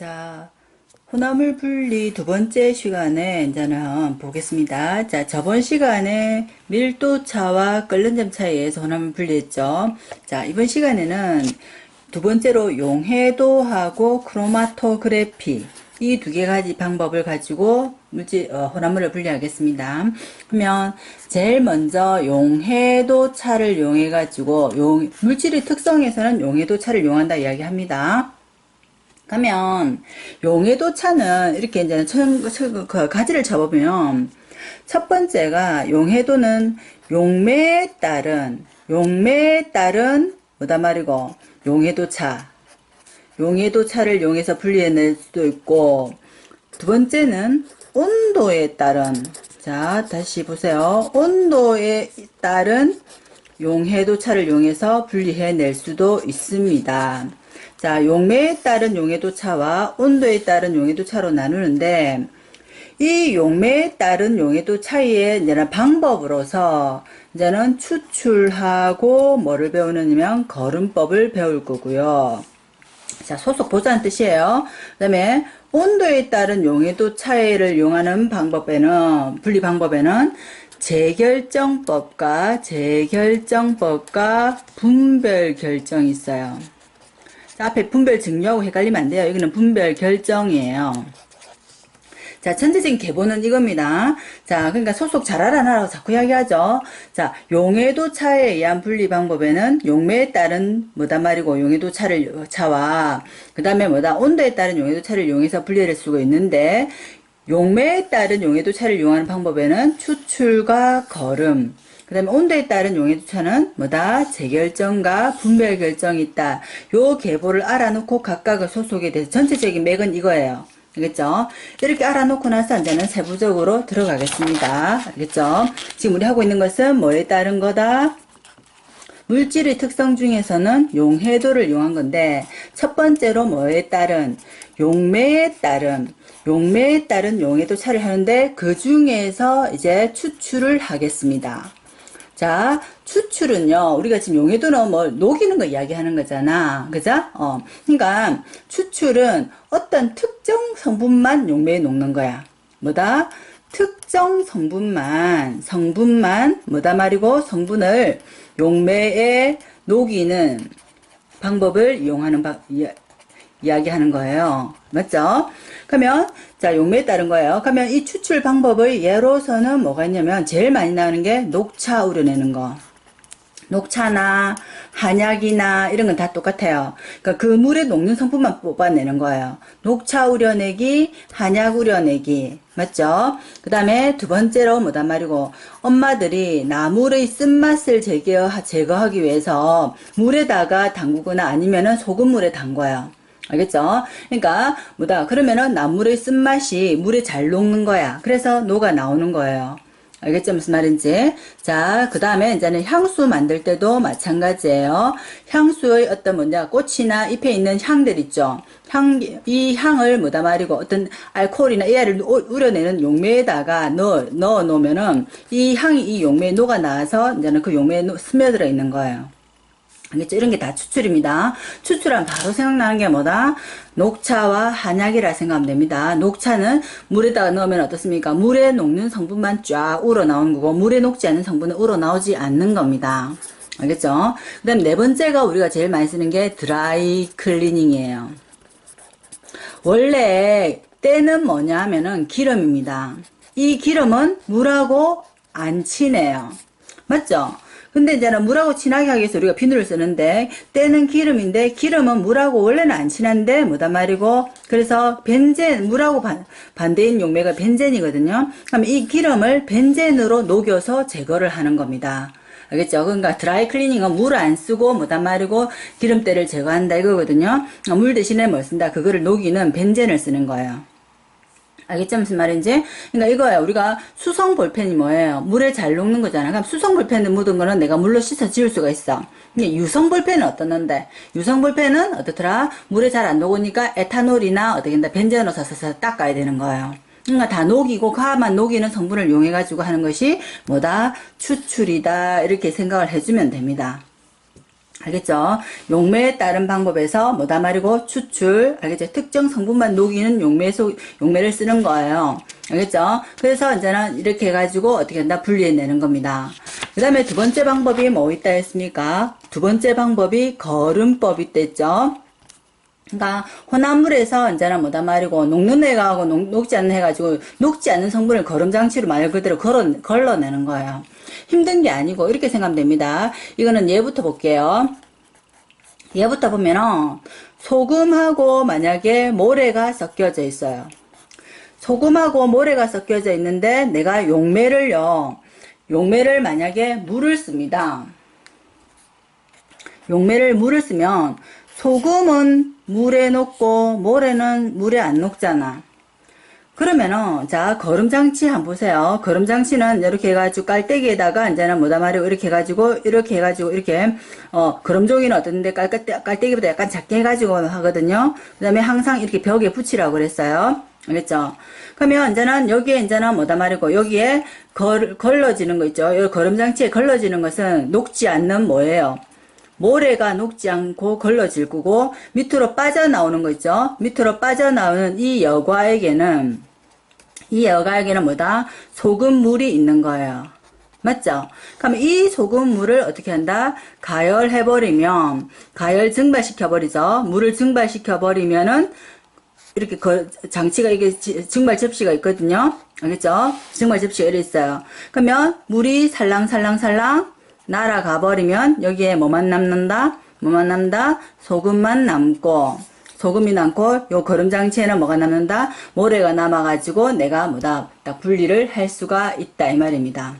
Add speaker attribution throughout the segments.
Speaker 1: 자, 혼합물 분리 두 번째 시간에 이제는 보겠습니다. 자, 저번 시간에 밀도차와 끓는 점 차이에서 혼합물 분리했죠. 자, 이번 시간에는 두 번째로 용해도하고 크로마토그래피 이 두 개 가지 방법을 가지고 물질 어, 혼합물을 분리하겠습니다. 그러면 제일 먼저 용해도 차를 이용해 가지고 용 물질의 특성에서는 용해도 차를 이용한다 이야기합니다. 그러면 용해도 차는 이렇게 이제 그 가지를 접으면 첫 번째가 용해도는 용매에 따른 용매에 따른 뭐다 말이고 용해도 차 용해도 차를 용해서 분리해낼 수도 있고 두 번째는 온도에 따른 자 다시 보세요 온도에 따른 용해도 차를 이용해서 분리해낼 수도 있습니다. 자, 용매에 따른 용해도 차와 온도에 따른 용해도 차로 나누는데 이 용매에 따른 용해도 차이의 이제는 방법으로서 이제는 추출하고 뭐를 배우느냐면 걸음법을 배울 거고요. 자, 소속 보자는 뜻이에요. 그 다음에 온도에 따른 용해도 차이를 이용하는 방법에는, 분리 방법에는 재결정법과 재결정법과 분별 결정이 있어요. 자, 앞에 분별 증류하고 헷갈리면 안 돼요. 여기는 분별 결정이에요. 자, 전체적인 계보는 이겁니다. 자, 그러니까 소속 잘 알아놔라고 자꾸 이야기하죠. 자, 용해도 차에 의한 분리 방법에는 용매에 따른 뭐다 말이고 용해도 차를 차와 그 다음에 뭐다 온도에 따른 용해도 차를 이용해서 분리할 수가 있는데 용매에 따른 용해도 차를 이용하는 방법에는 추출과 걸음 그 다음에 온도에 따른 용해도 차는 뭐다 재결정과 분별 결정이 있다. 요 계보를 알아놓고 각각의 소속에 대해서 전체적인 맥은 이거예요. 알겠죠? 이렇게 알아놓고 나서 이제는 세부적으로 들어가겠습니다. 알겠죠? 지금 우리 하고 있는 것은 뭐에 따른 거다? 물질의 특성 중에서는 용해도를 이용한 건데 첫 번째로 뭐에 따른 용매에 따른 용매에 따른 용해도 차를 하는데 그 중에서 이제 추출을 하겠습니다. 자, 추출은요, 우리가 지금 용해도는 뭐, 녹이는 거 이야기하는 거잖아. 그죠? 어. 그러니까, 추출은 어떤 특정 성분만 용매에 녹는 거야. 뭐다? 특정 성분만, 성분만, 뭐다 말이고, 성분을 용매에 녹이는 방법을 이용하는 방, 이야기하는 거예요. 맞죠? 그러면 자 용매에 따른 거예요. 그러면 이 추출 방법의 예로서는 뭐가 있냐면 제일 많이 나오는 게 녹차 우려내는 거. 녹차나 한약이나 이런 건 다 똑같아요. 그러니까 그 물에 녹는 성분만 뽑아내는 거예요. 녹차 우려내기, 한약 우려내기. 맞죠? 그 다음에 두 번째로 뭐단 말이고 엄마들이 나물의 쓴맛을 제거, 제거하기 위해서 물에다가 담그거나 아니면 은 소금물에 담궈요. 알겠죠? 그러니까 뭐다 그러면은 나물의 쓴맛이 물에 잘 녹는 거야. 그래서 녹아 나오는 거예요. 알겠죠? 무슨 말인지. 자, 그 다음에 이제는 향수 만들 때도 마찬가지예요. 향수의 어떤 뭐냐, 꽃이나 잎에 있는 향들 있죠. 향, 이 향을 뭐다 말이고 어떤 알코올이나 AR을 우려내는 용매에다가 넣어, 넣어 놓으면은 이 향이 이 용매에 녹아 나와서 이제는 그 용매에 스며들어 있는 거예요. 알겠죠? 이런 게 다 추출입니다. 추출하면 바로 생각나는 게 뭐다? 녹차와 한약이라 생각하면 됩니다. 녹차는 물에다가 넣으면 어떻습니까? 물에 녹는 성분만 쫙 우러나오는 거고 물에 녹지 않는 성분은 우러나오지 않는 겁니다. 알겠죠? 그 다음 네 번째가 우리가 제일 많이 쓰는 게 드라이 클리닝이에요. 원래 때는 뭐냐 하면은 기름입니다. 이 기름은 물하고 안 친해요. 맞죠? 근데 이제는 물하고 친하게 하기 위해서 우리가 비누를 쓰는데 때는 기름인데 기름은 물하고 원래는 안 친한데 뭐다 말이고 그래서 벤젠 물하고 반, 반대인 용매가 벤젠이거든요. 그럼 이 기름을 벤젠으로 녹여서 제거를 하는 겁니다. 알겠죠? 그러니까 드라이 클리닝은 물 안 쓰고 뭐다 말이고 기름때를 제거한다 이거거든요. 물 대신에 뭘 쓴다? 그거를 녹이는 벤젠을 쓰는 거예요. 알겠죠? 무슨 말인지? 그러니까 이거예요. 우리가 수성 볼펜이 뭐예요? 물에 잘 녹는 거잖아. 그럼 수성 볼펜에 묻은 거는 내가 물로 씻어 지울 수가 있어. 근데 유성 볼펜은 어떻는데? 유성 볼펜은 어떻더라? 물에 잘 안 녹으니까 에탄올이나 어떻게 된다? 벤젠으로 사서 닦아야 되는 거예요. 그러니까 다 녹이고 가만 녹이는 성분을 이용해 가지고 하는 것이 뭐다? 추출이다. 이렇게 생각을 해주면 됩니다. 알겠죠? 용매에 따른 방법에서 뭐다 말이고 추출, 알겠죠? 특정 성분만 녹이는 용매 소, 용매를 쓰는 거예요. 알겠죠? 그래서 이제는 이렇게 해가지고 어떻게 한다? 분리해내는 겁니다. 그 다음에 두 번째 방법이 뭐 있다 했습니까? 두 번째 방법이 거름법이 있댔죠? 그러니까 혼합물에서 이제는 뭐다 말이고 녹는 애가하고 녹, 녹지 않는 해가지고 녹지 않는 성분을 거름 장치로 말 그대로 걸어 걸러내는 거예요. 힘든 게 아니고 이렇게 생각하면 됩니다. 이거는 얘부터 볼게요. 얘부터 보면은 소금하고 만약에 모래가 섞여져 있어요. 소금하고 모래가 섞여져 있는데 내가 용매를요. 용매를 만약에 물을 씁니다. 용매를 물을 쓰면 소금은 물에 녹고 모래는 물에 안 녹잖아. 그러면은 자 거름장치 한번 보세요. 거름장치는 이렇게 해가지고 깔때기에다가 이제는 말이고 이렇게 해가지고 이렇게 해가지고 이렇게 어 거름종이는 어떤데 깔, 깔때기보다 약간 작게 해가지고 하거든요. 그 다음에 항상 이렇게 벽에 붙이라고 그랬어요. 알겠죠? 그러면 이제는 여기에 이제는 말이고 여기에 걸, 걸러지는 거 있죠. 이 거름장치에 걸러지는 것은 녹지 않는 뭐예요? 모래가 녹지 않고 걸러질 거고 밑으로 빠져나오는 거 있죠. 밑으로 빠져나오는 이 여과에게는 이 여과에게는 뭐다? 소금물이 있는 거예요. 맞죠? 그럼 이 소금물을 어떻게 한다? 가열해버리면, 가열 증발시켜버리죠. 물을 증발시켜버리면은, 이렇게 거, 장치가 이게 증발 접시가 있거든요. 알겠죠? 증발 접시가 이래 있어요. 그러면 물이 살랑살랑살랑 날아가 버리면 여기에 뭐만 남는다? 뭐만 남다? 소금만 남고 소금이 남고 요 거름장치에는 뭐가 남는다? 모래가 남아가지고 내가 뭐다 딱 분리를 할 수가 있다 이 말입니다.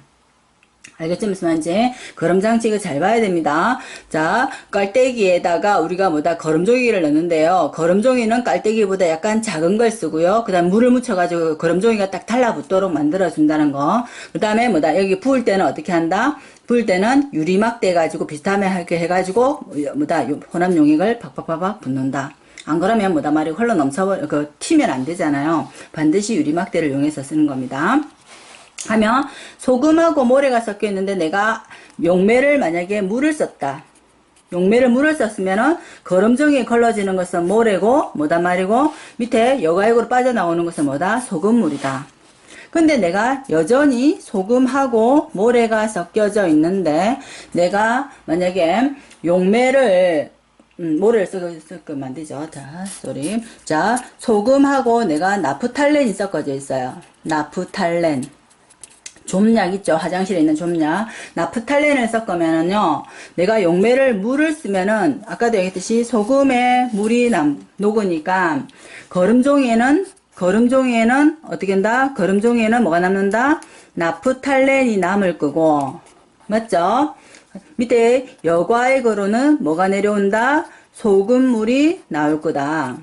Speaker 1: 알겠죠? 무슨 말인지 거름장치 이거 잘 봐야 됩니다. 자 깔때기에다가 우리가 뭐다 거름종이를 넣는데요. 거름종이는 깔때기보다 약간 작은 걸 쓰고요. 그 다음 물을 묻혀가지고 거름종이가 딱 달라붙도록 만들어준다는 거. 그 다음에 뭐다 여기 부을 때는 어떻게 한다? 부을 때는 유리막 떼가지고 비슷하게 해가지고 뭐다 혼합 용액을 팍팍팍팍 붓는다. 안 그러면 뭐다 말이 흘러 넘쳐버 그 튀면 안 되잖아요. 반드시 유리막대를 이용해서 쓰는 겁니다. 하면 소금하고 모래가 섞여 있는데 내가 용매를 만약에 물을 썼다. 용매를 물을 썼으면은 거름종이 걸러지는 것은 모래고 뭐다 말이고 밑에 여과액으로 빠져나오는 것은 뭐다 소금물이다. 근데 내가 여전히 소금하고 모래가 섞여져 있는데 내가 만약에 용매를 음, 모래를 섞으면 안 되죠. 자, 쏘리. 자, 소금하고 내가 나프탈렌이 섞어져 있어요. 나프탈렌. 좀약 있죠. 화장실에 있는 좀약. 나프탈렌을 섞으면은요, 내가 용매를 물을 쓰면은, 아까도 얘기했듯이 소금에 물이 남, 녹으니까, 거름종이에는, 거름종이에는 어떻게 한다? 거름종이에는 뭐가 남는다? 나프탈렌이 남을 거고, 맞죠? 밑에 여과액으로는 뭐가 내려온다? 소금물이 나올 거다.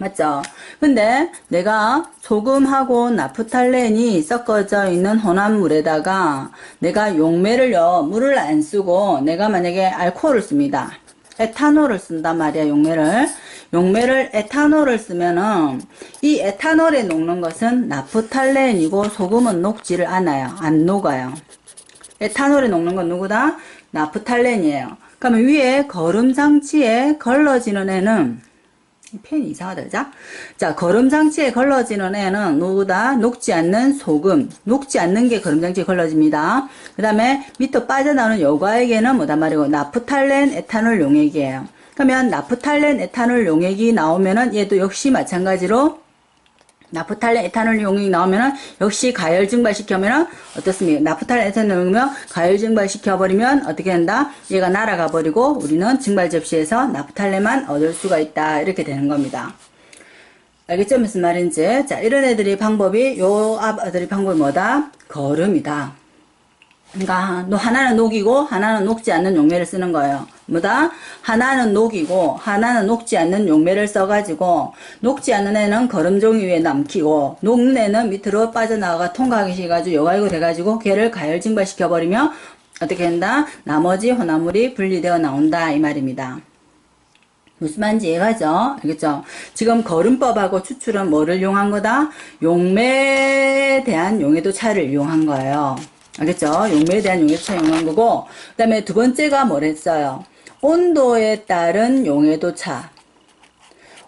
Speaker 1: 맞죠? 근데 내가 소금하고 나프탈렌이 섞어져 있는 혼합물에다가 내가 용매를요, 물을 안 쓰고 내가 만약에 알코올을 씁니다. 에탄올을 쓴단 말이야, 용매를. 용매를 에탄올을 쓰면은 이 에탄올에 녹는 것은 나프탈렌이고 소금은 녹지를 않아요. 안 녹아요. 에탄올에 녹는 건 누구다? 나프탈렌이에요. 그러면 위에 거름 장치에 걸러지는 애는 펜이 이상하다, 그죠? 자, 거름 장치에 걸러지는 애는 누구다? 녹지 않는 소금. 녹지 않는 게 거름 장치에 걸러집니다. 그 다음에 밑으로 빠져나오는 여과액에는 뭐다 말이고, 나프탈렌 에탄올 용액이에요. 그러면 나프탈렌 에탄올 용액이 나오면은 얘도 역시 마찬가지로 나프탈렌 에탄올 용액이 나오면은 역시 가열 증발시켜면은 어떻습니까? 나프탈렌 에탄올 넣으면 가열 증발시켜 버리면 어떻게 된다? 얘가 날아가 버리고 우리는 증발 접시에서 나프탈렌만 얻을 수가 있다. 이렇게 되는 겁니다. 알겠죠? 무슨 말인지. 자, 이런 애들이 방법이, 요 아들이 방법이 뭐다? 거름이다. 그러니까 하나는 녹이고 하나는 녹지 않는 용매를 쓰는 거예요. 뭐다? 하나는 녹이고 하나는 녹지 않는 용매를 써가지고 녹지 않는 애는 거름종이 위에 남기고 녹는 애는 밑으로 빠져나가 통과하기 시가지고 여가이고 돼가지고 걔를 가열 증발시켜 버리면 어떻게 된다? 나머지 혼합물이 분리되어 나온다 이 말입니다. 무슨 말인지 이해가죠? 알겠죠? 지금 거름법하고 추출은 뭐를 이용한 거다? 용매에 대한 용해도 차를 이용한 거예요. 알겠죠? 용매에 대한 용해도 차 이용한 거고, 그 다음에 두 번째가 뭐랬어요? 온도에 따른 용해도 차.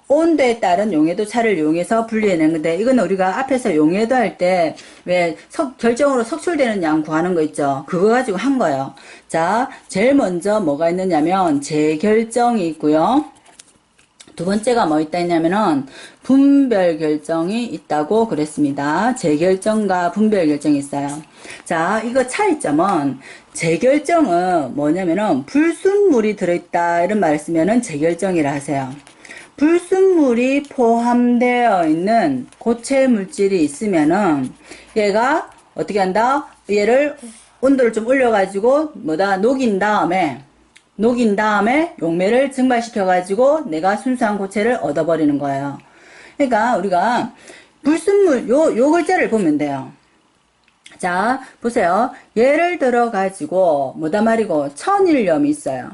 Speaker 1: 온도에 따른 용해도 차를 이용해서 분리해낸 건데 이거는 우리가 앞에서 용해도 할 때 왜 결정으로 석출되는 양 구하는 거 있죠 그거 가지고 한 거예요 자 제일 먼저 뭐가 있느냐면 재결정이 있고요 두 번째가 뭐 있다 했냐면은 분별 결정이 있다고 그랬습니다. 재결정과 분별 결정이 있어요. 자, 이거 차이점은 재결정은 뭐냐면은 불순물이 들어있다 이런 말을 쓰면은 재결정이라 하세요. 불순물이 포함되어 있는 고체 물질이 있으면은 얘가 어떻게 한다? 얘를 온도를 좀 올려가지고 뭐다 녹인 다음에 녹인 다음에 용매를 증발시켜가지고 내가 순수한 고체를 얻어버리는 거예요. 그러니까 우리가 불순물 요, 요 글자를 보면 돼요. 자 보세요. 예를 들어 가지고 뭐다 말이고 천일염이 있어요.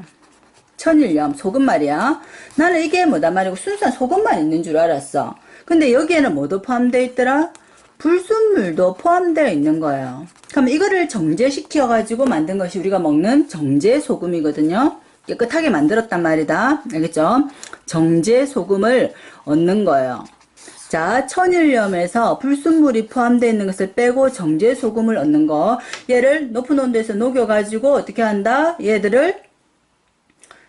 Speaker 1: 천일염 소금 말이야. 나는 이게 뭐다 말이고 순수한 소금만 있는 줄 알았어. 근데 여기에는 뭐도 포함되어 있더라? 불순물도 포함되어 있는 거예요. 그럼 이거를 정제시켜 가지고 만든 것이 우리가 먹는 정제 소금이거든요. 깨끗하게 만들었단 말이다. 알겠죠? 정제 소금을 얻는 거예요. 자, 천일염에서 불순물이 포함되어 있는 것을 빼고 정제 소금을 얻는 거. 얘를 높은 온도에서 녹여가지고 어떻게 한다? 얘들을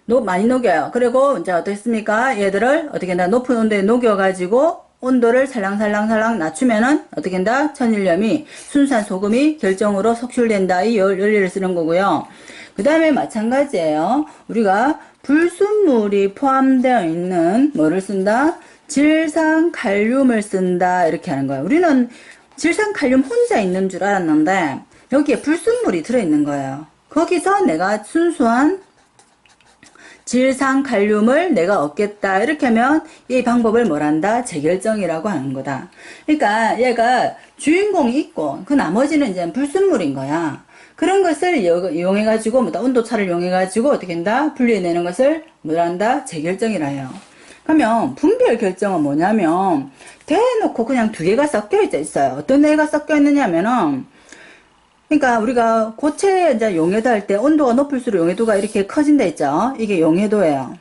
Speaker 1: 녹, 많이 녹여요. 그리고 이제 어떻습니까? 얘들을 어떻게 한다? 높은 온도에 녹여가지고 온도를 살랑살랑살랑 낮추면은 어떻게 한다? 천일염이 순수한 소금이 결정으로 석출된다. 이 원리를 쓰는 거고요. 그 다음에 마찬가지예요. 우리가 불순물이 포함되어 있는 뭐를 쓴다? 질산 칼륨을 쓴다. 이렇게 하는 거예요. 우리는 질산 칼륨 혼자 있는 줄 알았는데 여기에 불순물이 들어있는 거예요. 거기서 내가 순수한 질산칼륨을 내가 얻겠다 이렇게 하면 이 방법을 뭘한다? 재결정이라고 하는 거다. 그러니까 얘가 주인공이 있고 그 나머지는 이제 불순물인 거야. 그런 것을 이용해 가지고 뭐다 온도차를 이용해 가지고 어떻게 한다? 분리해내는 것을 뭐란다? 재결정이라 해요. 그러면 분별 결정은 뭐냐면 대놓고 그냥 두 개가 섞여 있어요. 어떤 애가 섞여 있느냐면은 그러니까 우리가 고체 이제 용해도 할 때 온도가 높을수록 용해도가 이렇게 커진다 했죠. 이게 용해도예요.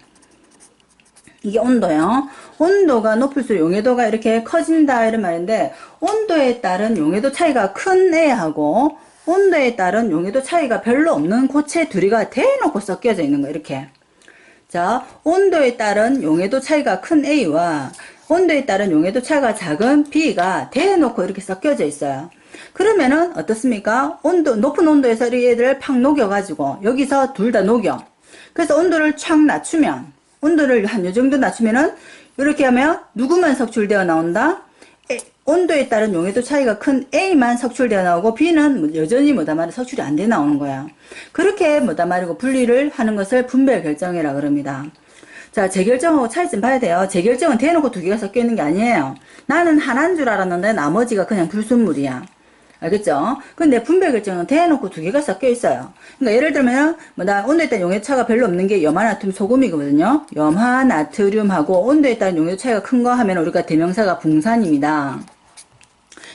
Speaker 1: 이게 온도요. 온도가 높을수록 용해도가 이렇게 커진다 이런 말인데 온도에 따른 용해도 차이가 큰 애하고 온도에 따른 용해도 차이가 별로 없는 고체 둘이가 대놓고 섞여져 있는 거 이렇게. 자, 온도에 따른 용해도 차이가 큰 A와 온도에 따른 용해도 차이가 작은 B가 대놓고 이렇게 섞여져 있어요. 그러면은 어떻습니까? 온도 높은 온도에서 이 애들을 팍 녹여가지고 여기서 둘 다 녹여. 그래서 온도를 촥 낮추면 온도를 한 요 정도 낮추면은 이렇게 하면 누구만 석출되어 나온다? 에, 온도에 따른 용해도 차이가 큰 A만 석출되어 나오고 B는 뭐 여전히 뭐다 말이 석출이 안 돼 나오는 거야. 그렇게 뭐다 말이고 분리를 하는 것을 분별 결정이라 그럽니다. 자, 재결정하고 차이점 봐야 돼요. 재결정은 대놓고 두 개가 섞여 있는 게 아니에요. 나는 하나인 줄 알았는데 나머지가 그냥 불순물이야. 알겠죠? 근데 분별 결정은 대놓고 두 개가 섞여 있어요. 그러니까 예를 들면 뭐나 온도에 따른 용해 차가 별로 없는 게 염화나트륨 소금이거든요. 염화나트륨하고 온도에 따른 용해 차이가 큰 거 하면 우리가 대명사가 붕산입니다.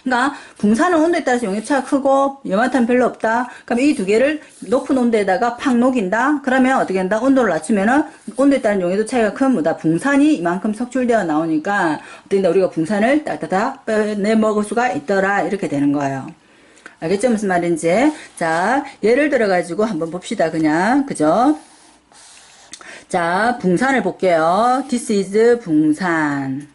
Speaker 1: 그러니까 붕산은 온도에 따라서 용해차가 크고 염화탄 별로 없다. 그럼 이 두 개를 높은 온도에다가 팍 녹인다. 그러면 어떻게 한다? 온도를 낮추면은 온도에 따른 용해도 차이가 큰 뭐다 붕산이 이만큼 석출되어 나오니까 어떻게 된다? 우리가 붕산을 따다다 빼내 먹을 수가 있더라. 이렇게 되는 거예요. 알겠죠? 무슨 말인지. 자, 예를 들어 가지고 한번 봅시다. 그냥 그죠? 자, 붕산을 볼게요. This is 붕산.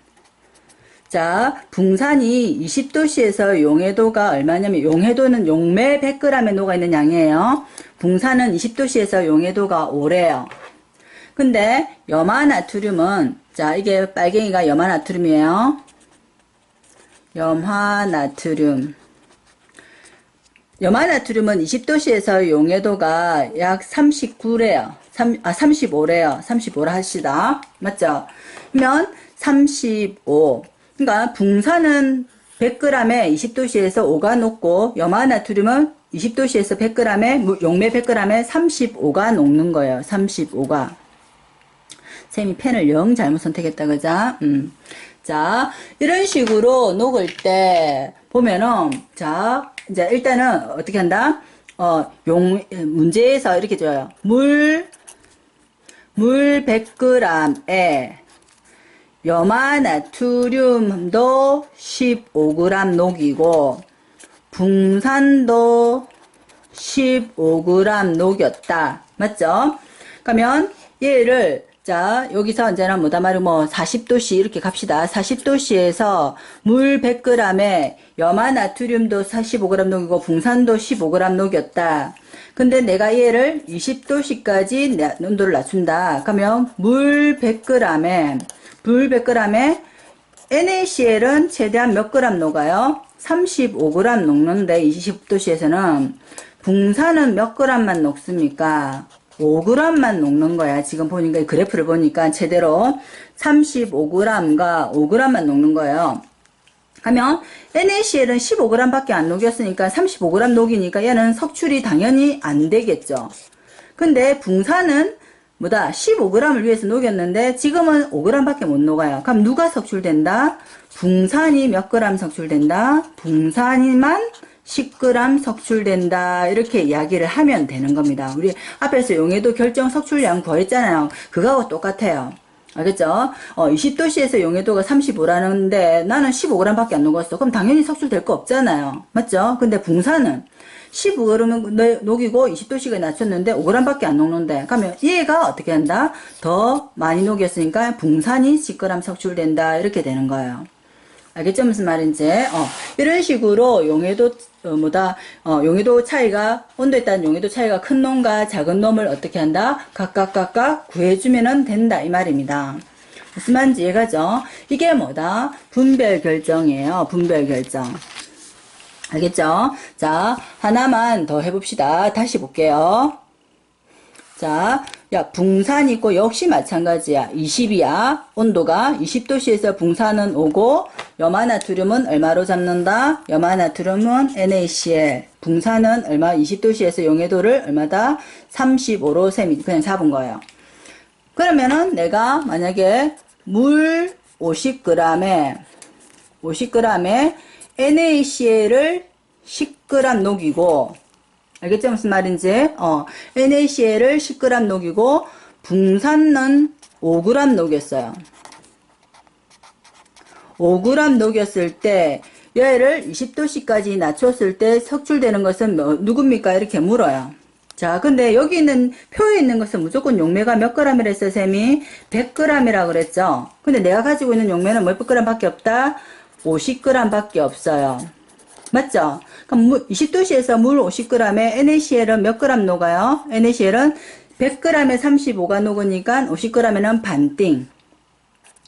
Speaker 1: 자, 붕산이 20도씨에서 용해도가 얼마냐면 용해도는 용매 100g에 녹아 있는 양이에요. 붕산은 20도씨에서 용해도가 5래요. 근데 염화나트륨은 자 이게 빨갱이가 염화나트륨이에요. 염화나트륨 염화나트륨은 20도씨에서 용해도가 약 39래요. 3, 아 35래요. 35라 하시다. 맞죠? 그러면 35 그러니까 붕산은 100g에 20도씨에서 5가 녹고 염화나트륨은 20도씨에서 100g에 용매 100g에 35가 녹는 거예요. 35가. 쌤이 펜을 영 잘못 선택했다 그자. 음. 자, 이런 식으로 녹을 때 보면은 자, 이제 일단은 어떻게 한다? 어, 용, 문제에서 이렇게 줘요. 물, 물 100g에 염화 나트륨도 15g 녹이고 붕산도 15g 녹였다. 맞죠? 그러면 얘를 자 여기서 이제는 뭐다 말이 뭐 40도씨 이렇게 갑시다. 40도씨에서 물 100g에 염화 나트륨도 45g 녹이고 붕산도 15g 녹였다. 근데 내가 얘를 20도씨까지 온도를 낮춘다. 그러면 물 100g에 물 100g에 NaCl은 최대한 몇 그램 녹아요? 35g 녹는데 20도씨에서는 붕산은 몇 g만 녹습니까? 5g만 녹는 거야. 지금 보니까 이 그래프를 보니까 제대로 35g과 5g만 녹는 거예요. 하면 NaCl은 15g 밖에 안 녹였으니까 35g 녹이니까 얘는 석출이 당연히 안 되겠죠. 근데 붕산은 뭐다 15g을 위해서 녹였는데 지금은 5g 밖에 못 녹아요. 그럼 누가 석출된다? 붕산이 몇 g 석출된다? 붕산이만 10g 석출된다. 이렇게 이야기를 하면 되는 겁니다. 우리 앞에서 용해도 결정 석출량 구했잖아요. 그거하고 똑같아요. 알겠죠? 어, 20도씨에서 용해도가 35라는데 나는 15g 밖에 안 녹았어. 그럼 당연히 석출될 거 없잖아요. 맞죠? 근데 붕산은 15g 녹이고 20도씨가 낮췄는데 5g 밖에 안 녹는데 그러면 얘가 어떻게 한다? 더 많이 녹였으니까 붕산이 10g 석출된다. 이렇게 되는 거예요. 알겠죠? 무슨 말인지. 어, 이런 식으로 용해도, 어, 뭐다, 어, 용해도 차이가, 온도에 따른 용해도 차이가 큰 놈과 작은 놈을 어떻게 한다? 각각, 각각 구해주면 된다. 이 말입니다. 무슨 말인지 이해가죠? 이게 뭐다? 분별 결정이에요. 분별 결정. 알겠죠? 자, 하나만 더 해봅시다. 다시 볼게요. 자, 야, 붕산 있고 역시 마찬가지야. 20이야. 온도가 20도씨에서 붕산은 오고 염화나트륨은 얼마로 잡는다? 염화나트륨은 NaCl. 붕산은 얼마? 20도씨에서 용해도를 얼마다? 35로 셈이 그냥 잡은 거예요. 그러면은 내가 만약에 물 50g에 50g에 NaCl을 10g 녹이고 알겠죠? 무슨 말인지? 어, NaCl을 10g 녹이고 붕산은 5g 녹였어요. 5g 녹였을 때 얘를 20도씨까지 낮췄을 때 석출되는 것은 뭐, 누굽니까? 이렇게 물어요. 자, 근데 여기 있는 표에 있는 것은 무조건 용매가 몇 g이라 했어요, 쌤이? 100g이라 그랬죠? 근데 내가 가지고 있는 용매는 몇 g 밖에 없다? 50g 밖에 없어요. 맞죠? 그럼 20도씨에서 물 50g에 NaCl은 몇 g 녹아요? NaCl은 100g에 35가 녹으니까 50g에는 반띵.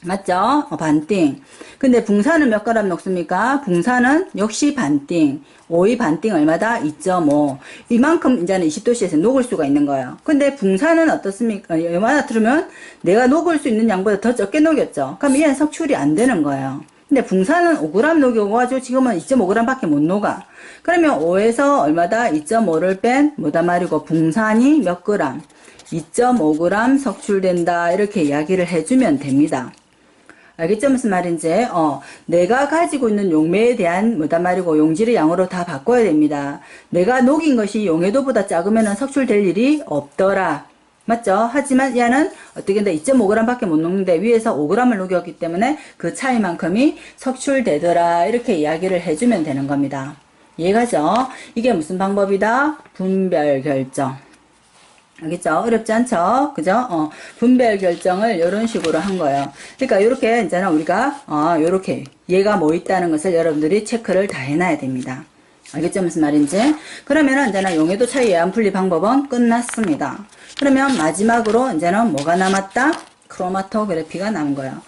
Speaker 1: 맞죠? 어, 반띵. 근데 붕산은 몇 g 녹습니까? 붕산은 역시 반띵. 5의 반띵 얼마다? 2.5. 이만큼 이제는 20도씨에서 녹을 수가 있는 거예요. 근데 붕산은 어떻습니까? 얼마나 들으면 내가 녹을 수 있는 양보다 더 적게 녹였죠. 그럼 얘는 석출이 안 되는 거예요. 근데 붕산은 5g 녹여가지고 지금은 2.5g 밖에 못 녹아. 그러면 5에서 얼마다? 2.5를 뺀 뭐다 말이고 붕산이 몇 g? 2.5g 석출된다. 이렇게 이야기를 해주면 됩니다. 알겠죠? 무슨 말인지? 어, 내가 가지고 있는 용매에 대한 뭐다 말이고 용질의 양으로 다 바꿔야 됩니다. 내가 녹인 것이 용해도보다 작으면 석출될 일이 없더라. 맞죠? 하지만 얘는 어떻게 된다? 2.5g 밖에 못 녹는데 위에서 5g을 녹였기 때문에 그 차이만큼이 석출되더라. 이렇게 이야기를 해주면 되는 겁니다. 이해가죠? 이게 무슨 방법이다? 분별 결정. 알겠죠? 어렵지 않죠? 그죠? 어, 분별 결정을 이런 식으로 한 거예요. 그러니까 이렇게 이제는 우리가 어, 이렇게 얘가 뭐 있다는 것을 여러분들이 체크를 다 해놔야 됩니다. 알겠죠? 무슨 말인지? 그러면은 이제는 용해도 차이 분리 방법은 끝났습니다. 그러면 마지막으로 이제는 뭐가 남았다? 크로마토그래피가 남은 거예요.